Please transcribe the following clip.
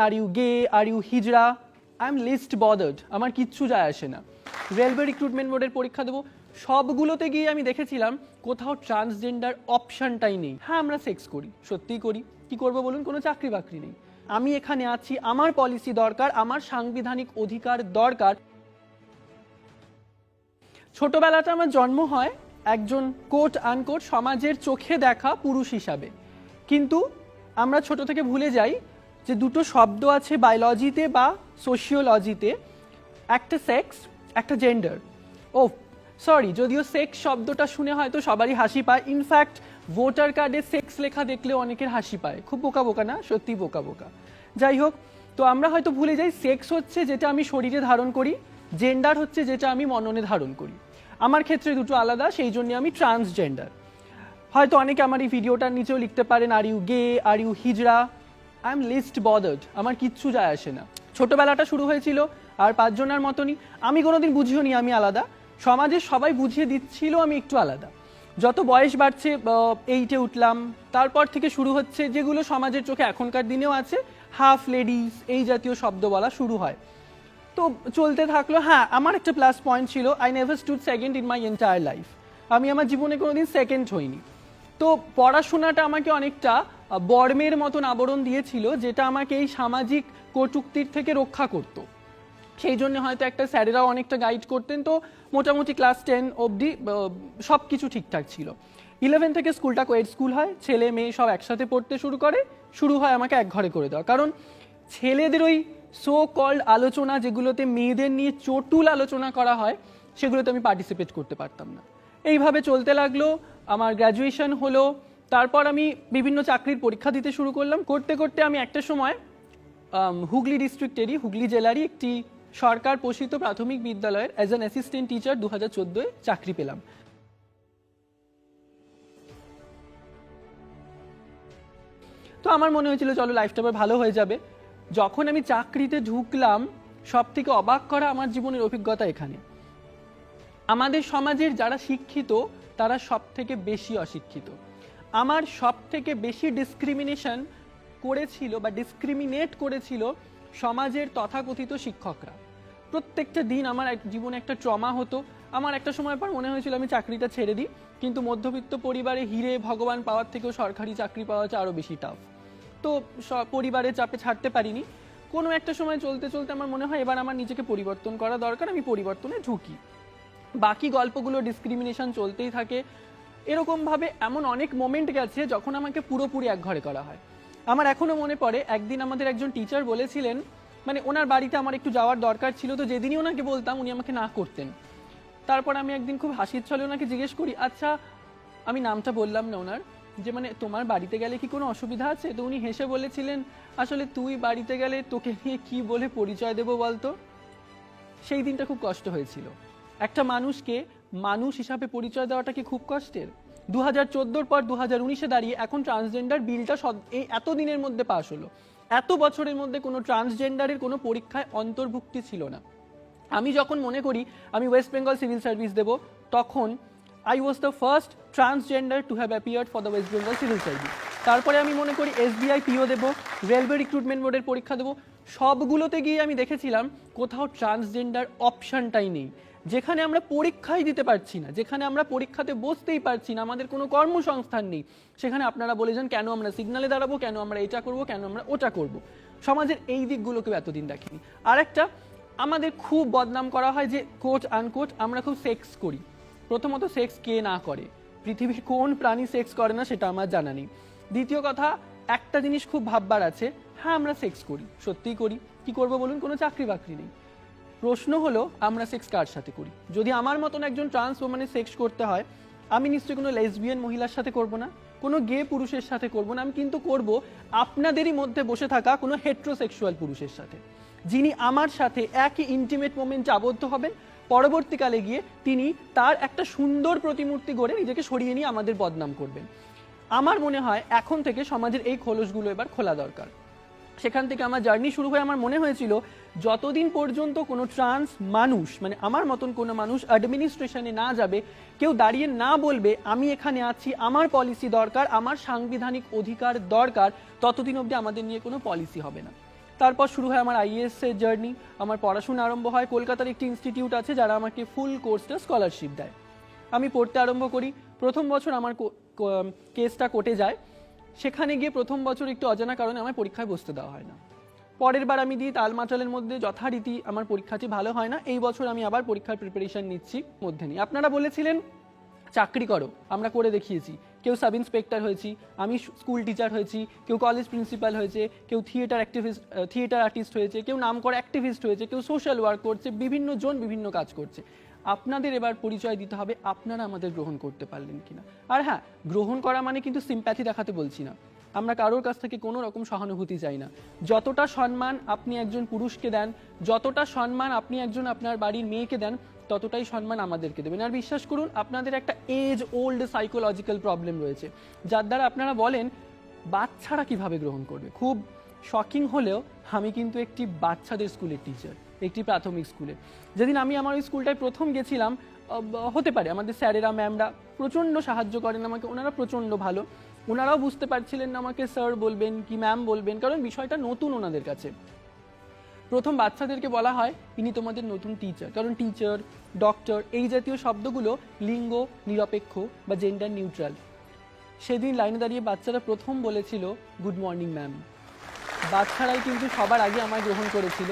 Are you gay are you hijra I am least bothered আমার কিচ্ছু যায় আসে না। রেলওয়ে রিক্রুটমেন্ট বোর্ডের পরীক্ষা দেবো। সবগুলোতে গিয়ে আমি দেখেছিলাম কোথাও ট্রান্সজেন্ডার অপশনটাই নেই। হ্যাঁ আমরা সেক্স করি। সত্যিই করি। কি করব বলুন? কোনো চাকরি বাকরি নেই। আমি এখানে আছি। আমার পলিসি দরকার, আমার সাংবিধানিক অধিকার দরকার। ছোটবেলাটা আমার জন্ম হয় একজন কোট আনকোট সমাজের চোখে দেখা পুরুষ হিসাবে। কিন্তু আমরা ছোট থেকে ভুলে যাই যে দুটো শব্দ আছে বায়োলজিতে বা সোশিওলজিতে একটা সেক্স একটা জেন্ডার ও সরি যদিও সেক্স শব্দটা শুনে হয়তো সবারই হাসি পায়। ইনফ্যাক্ট ভোটার কার্ডে সেক্স লেখা দেখলে অনেকের হাসি পায়। খুব বোকা বোকা না? সত্যি বোকা বোকা। যাই হোক, তো আমরা হয়তো ভুলে যাই সেক্স হচ্ছে যেটা আমি শরীরে ধারণ করি জেন্ডার হচ্ছে যেটা আমি মননে ধারণ করি। আমার ক্ষেত্রে দুটো আলাদা, সেই জন্য আমি ট্রান্সজেন্ডার হয়তো অনেকে আমার এই ভিডিওটার নিচেও লিখতে পারেন are you gay are you hijra I am least bothered আমার কিচ্ছু যায় আসে না। ছোটবেলাটা শুরু হয়েছিল আর পাঁচজনের মতনই। আমি কোনোদিন বুঝিও নি আমি আলাদা। সমাজের সবাই বুঝিয়ে দিচ্ছিল আমি একটু আলাদা। যত বয়স বাড়ছে এইটে উঠলাম। তারপর থেকে শুরু হচ্ছে যেগুলো সমাজের চোখে এখনকার দিনেও আছে। হাফ লেডিস এই জাতীয় শব্দ বলা শুরু হয়। তো চলতে থাকল হ্যাঁ আমার একটা প্লাস পয়েন্ট ছিল। I never stood second in my entire life আমি আমার জীবনে কোনোদিন সেকেন্ড হইনি। তো পড়াশোনাটা আমাকে অনেকটা বর্মের মতন আবরণ দিয়েছিল, যেটা আমাকে এই সামাজিক কটুক্তির থেকে রক্ষা করতো। সেই জন্য হয়তো একটা স্যারেরাও অনেকটা গাইড করতেন, তো মোটামুটি ক্লাস টেন অবধি সব কিছু ঠিকঠাক ছিল। ইলেভেন থেকে স্কুলটা কোয়েড স্কুল হয়, ছেলে মেয়ে সব একসাথে পড়তে শুরু করে, শুরু হয় আমাকে এক ঘরে করে দেওয়া। কারণ ছেলেদের ওই সো কল্ড আলোচনা, যেগুলোতে মেয়েদের নিয়ে চটুল আলোচনা করা হয়, সেগুলোতে আমি পার্টিসিপেট করতে পারতাম না। এইভাবে চলতে লাগল, আমার গ্র্যাজুয়েশন হলো তারপর আমি বিভিন্ন চাকরির পরীক্ষা দিতে শুরু করলাম। করতে করতে আমি একটা সময় হুগলি ডিস্ট্রিক্টেরই, হুগলি জেলারই একটি সরকার পোষিত প্রাথমিক বিদ্যালয়ের অ্যাজ অ্যান অ্যাসিস্ট্যান্ট টিচার দু হাজার চাকরি পেলাম। তো আমার মনে হয়েছিল, চলো লাইফটা ভালো হয়ে যাবে। যখন আমি চাকরিতে ঢুকলাম সব থেকে অবাক করা আমার জীবনের অভিজ্ঞতা এখানে। আমাদের সমাজের যারা শিক্ষিত, তারা সব থেকে বেশি অশিক্ষিত। আমার সব থেকে বেশি ডিসক্রিমিনেশন করেছিল বা ডিসক্রিমিনেট করেছিল সমাজের তথাকথিত শিক্ষকরা। প্রত্যেকটা দিন আমার এক- জীবনে একটা ট্রমা হতো। আমার একটা সময় পর মনে হয়েছিল আমি চাকরিটা ছেড়ে দিই, কিন্তু মধ্যবিত্ত পরিবারে হিরে ভগবান পাওয়ার থেকেও সরকারি চাকরি পাওয়া হচ্ছে আরও বেশি টাফ তো পরিবারের চাপে ছাড়তে পারিনি। কোনো একটা সময় চলতে চলতে আমার মনে হয় এবার আমার নিজেকে পরিবর্তন করা দরকার, আমি পরিবর্তনে ঢুকি। বাকি গল্পগুলো ডিসক্রিমিনেশন চলতেই থাকে এরকমভাবে এমন অনেক মোমেন্ট গেছে যখন আমাকে পুরোপুরি এক ঘরে করা হয়। আমার এখনও মনে পড়ে, একদিন আমাদের একজন টিচার বলেছিলেন মানে ওনার বাড়িতে আমার একটু যাওয়ার দরকার ছিল, তো যেদিনই ওনাকে বলতাম উনি আমাকে না করতেন। তারপর আমি একদিন খুব হাসির ছলে ওনাকে জিজ্ঞেস করি আচ্ছা আমি নামটা বললাম না ওনার, যে মানে তোমার বাড়িতে গেলে কি কোনো অসুবিধা আছে? তো উনি হেসে বলেছিলেন, আসলে তুই বাড়িতে গেলে তোকে নিয়ে কি বলে পরিচয় দেবো বলতো? সেই দিনটা খুব কষ্ট হয়েছিল। একটা মানুষকে মানুষ হিসাবে পরিচয় দেওয়াটা কি খুব কষ্টের? দু হাজার চোদ্দোর পর দু হাজার উনিশে দাঁড়িয়ে এখন ট্রান্সজেন্ডার বিলটা এই এত দিনের মধ্যে পাশ হলো। এত বছরের মধ্যে কোনো ট্রান্সজেন্ডারের কোনো পরীক্ষায় অন্তর্ভুক্তি ছিল না। আমি যখন মনে করি আমি ওয়েস্ট বেঙ্গল সিভিল সার্ভিস দেব, তখন I was the first transgender to have appeared for the West Bengal civil service তারপরে আমি মনে করি এসবিআই পিও দেবো রেলওয়ে রিক্রুটমেন্ট বোর্ডের পরীক্ষা দেবো। সবগুলোতে গিয়ে আমি দেখেছিলাম কোথাও ট্রান্সজেন্ডার অপশনটাই নেই। যেখানে আমরা পরীক্ষাই দিতে পারছি না, যেখানে আমরা পরীক্ষাতে বসতেই পারছি না, আমাদের কোনো কর্মসংস্থান নেই, সেখানে আপনারা বলে যান কেন আমরা সিগনালে দাঁড়াবো? কেন আমরা এটা করব? কেন আমরা ওটা করব? সমাজের এই দিকগুলোকেও এতদিন দেখিনি। আরেকটা, আমাদের খুব বদনাম করা হয় যে কোট আনকোট আমরা খুব সেক্স করি। প্রথমত সেক্স কে না করে। পৃথিবীর কোন প্রাণী সেক্স করে না সেটা আমার জানা নেই। দ্বিতীয় কথা, একটা জিনিস খুব ভাববার আছে হ্যাঁ আমরা সেক্স করি, সত্যিই করি। কি করব বলুন? কোনো চাকরি বাকরি নেই। প্রশ্ন হলো, আমরা সেক্স কার সাথে করি? যদি আমার মতন একজন ট্রান্স ওম্যানের সেক্স করতে হয়, আমি নিশ্চয়ই কোনো লেসবিয়ান মহিলার সাথে করব না, কোনো গে পুরুষের সাথে করব না, আমি কিন্তু করব আপনাদেরই মধ্যে বসে থাকা কোনো হেট্রোসেক্সুয়াল পুরুষের সাথে। যিনি আমার সাথে একই ইন্টিমেট মোমেন্টে আবদ্ধ হবেন, পরবর্তীকালে গিয়ে তিনি তার একটা সুন্দর প্রতিমূর্তি গড়ে নিজেকে সরিয়ে নিয়ে আমাদের বদনাম করবেন। আমার মনে হয় এখন থেকে সমাজের এই খোলসগুলো এবার খোলা দরকার। সেখান থেকে আমার জার্নি শুরু হয়ে আমার মনে হয়েছিল যতদিন পর্যন্ত কোনো ট্রান্স মানুষ মানে আমার মতন কোনো মানুষ অ্যাডমিনিস্ট্রেশনে না যাবে, কেউ দাঁড়িয়ে না বলবে, আমি এখানে আছি, আমার পলিসি দরকার, আমার সাংবিধানিক অধিকার দরকার, ততদিন অবধি আমাদের নিয়ে কোনো পলিসি হবে না। তারপর শুরু হয় আমার আইএস এর জার্নি, আমার পড়াশোনা আরম্ভ হয়, কলকাতার একটি ইনস্টিটিউট আছে যারা আমাকে ফুল কোর্সটা স্কলারশিপ দেয়। আমি পড়তে আরম্ভ করি, প্রথম বছর আমার কেসটা কোটে যায় সেখানে গিয়ে প্রথম বছর একটু অজানা কারণে আমার পরীক্ষায় বসতে দেওয়া হয় না। পরের বার আমি দিই তালমাটালের মধ্যে, যথারীতি আমার পরীক্ষাটি ভালো হয় না, এই বছর আমি আবার পরীক্ষার প্রিপারেশন নিচ্ছি মধ্যে নিয়ে। আপনারা বলেছিলেন, চাকরি করো, আমরা করে দেখিয়েছি। কেউ সাব ইন্সপেক্টর হয়েছি, আমি স্কুল টিচার হয়েছি, কেউ কলেজ প্রিন্সিপাল হয়েছে, কেউ থিয়েটার অ্যাক্টিভিস্ট থিয়েটার আর্টিস্ট হয়েছে, কেউ নাম করে অ্যাক্টিভিস্ট হয়েছে, কেউ সোশ্যাল ওয়ার্ক করছে, বিভিন্ন জন বিভিন্ন কাজ করছে। আপনাদের এবার পরিচয় দিতে হবে, আপনারা আমাদের গ্রহণ করতে পারলেন কিনা। আর হ্যাঁ গ্রহণ করা মানে কিন্তু সিম্প্যাথি দেখাতে বলছি না। আমরা কারোর কাছ থেকে কোনো রকম সহানুভূতি চাই না। যতটা সম্মান আপনি একজন পুরুষকে দেন, যতটা সম্মান আপনি একজন আপনার বাড়ির মেয়েকে দেন, ততটাই সম্মান আমাদেরকে দেবেন। আর বিশ্বাস করুন, আপনাদের একটা এজ ওল্ড সাইকোলজিক্যাল প্রবলেম রয়েছে। যার দ্বারা আপনারা বলেন, বাচ্চারা কীভাবে গ্রহণ করবে? খুব শকিং হলেও আমি কিন্তু একটি বাচ্চাদের স্কুলের টিচার একটি প্রাথমিক স্কুলে। যেদিন আমি আমার ওই স্কুলটায় প্রথম গেছিলাম হতে পারে আমাদের স্যারেরা, ম্যামরা প্রচণ্ড সাহায্য করেন আমাকে, ওনারা প্রচণ্ড ভালো। ওনারাও বুঝতে পারছিলেন না আমাকে স্যার বলবেন কি ম্যাম বলবেন, কারণ বিষয়টা নতুন ওনাদের কাছে। প্রথম বাচ্চাদেরকে বলা হয়, ইনি তোমাদের নতুন টিচার কারণ টিচার ডক্টর এই জাতীয় শব্দগুলো লিঙ্গ, নিরপেক্ষ বা জেন্ডার নিউট্রাল সেদিন লাইনে দাঁড়িয়ে বাচ্চারা প্রথম বলেছিল, গুড মর্নিং, ম্যাম। বাচ্চারাই কিন্তু সবার আগে আমায় গ্রহণ করেছিল।